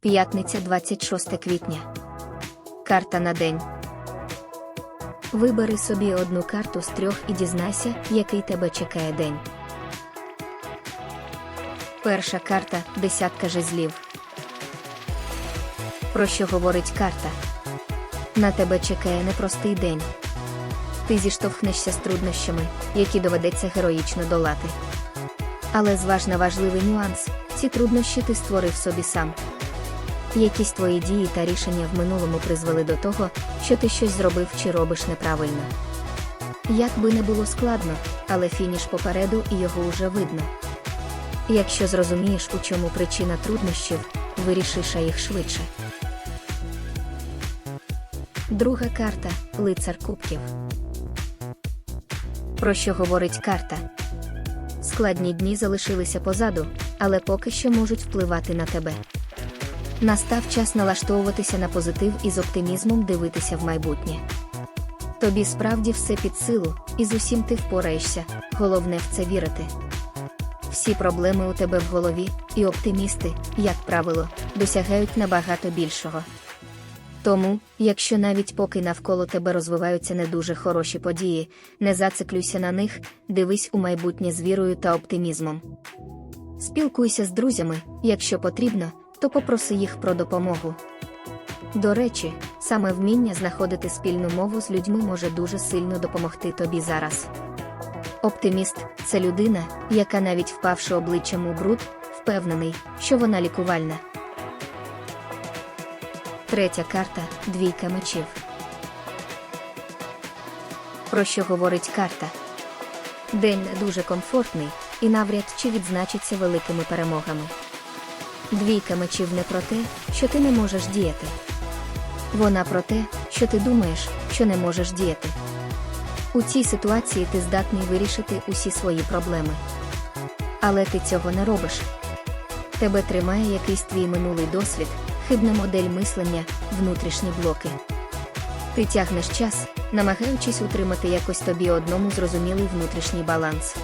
П'ятниця 26 квітня. Карта на день. Вибери собі одну карту з трьох і дізнайся, який тебе чекає день. Перша карта десятка жезлів. Про що говорить карта? На тебе чекає непростий день. Ти зіштовхнешся з труднощами, які доведеться героїчно долати. Але зваж на важливий нюанс: ці труднощі ти створив собі сам. Якісь твої дії та рішення в минулому призвели до того, що ти щось зробив чи робиш неправильно. Як би не було складно, але фініш попереду і його уже видно. Якщо зрозумієш, у чому причина труднощів, вирішиш їх швидше. Друга карта лицар кубків. Про що говорить карта? Складні дні залишилися позаду, але поки що можуть впливати на тебе. Настав час налаштовуватися на позитив і з оптимізмом дивитися в майбутнє. Тобі справді все під силу, і з усім ти впораєшся, головне в це вірити. Всі проблеми у тебе в голові, і оптимісти, як правило, досягають набагато більшого. Тому, якщо навіть поки навколо тебе розвиваються не дуже хороші події, не зациклюйся на них, дивись у майбутнє з вірою та оптимізмом. Спілкуйся з друзями, якщо потрібно, то попроси їх про допомогу. До речі, саме вміння знаходити спільну мову з людьми може дуже сильно допомогти тобі зараз. Оптиміст це людина, яка навіть впавши обличчям у бруд, впевнений, що вона лікувальна. Третя карта двійка мечів. Про що говорить карта? День не дуже комфортний і навряд чи відзначиться великими перемогами. Двійка мечів не про те, що ти не можеш діяти. Вона про те, що ти думаєш, що не можеш діяти. У цій ситуації ти здатний вирішити усі свої проблеми. Але ти цього не робиш. Тебе тримає якийсь твій минулий досвід, хибна модель мислення, внутрішні блоки. Ти тягнеш час, намагаючись утримати якось тобі одному зрозумілий внутрішній баланс.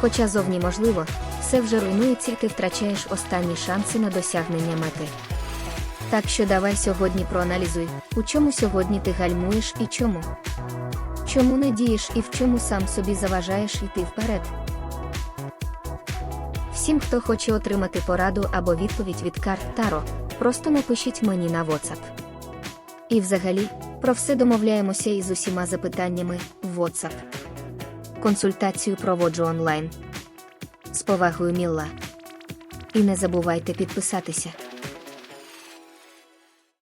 Хоча зовні можливо, все вже руйнується і ти втрачаєш останні шанси на досягнення мети. Так що давай сьогодні проаналізуй, у чому сьогодні ти гальмуєш і чому. Чому не дієш і в чому сам собі заважаєш йти вперед. Всім, хто хоче отримати пораду або відповідь від карт Таро, просто напишіть мені на WhatsApp. І взагалі, про все домовляємося із усіма запитаннями в WhatsApp. Консультацію проводжу онлайн. З повагою Мілла. І не забувайте підписатися.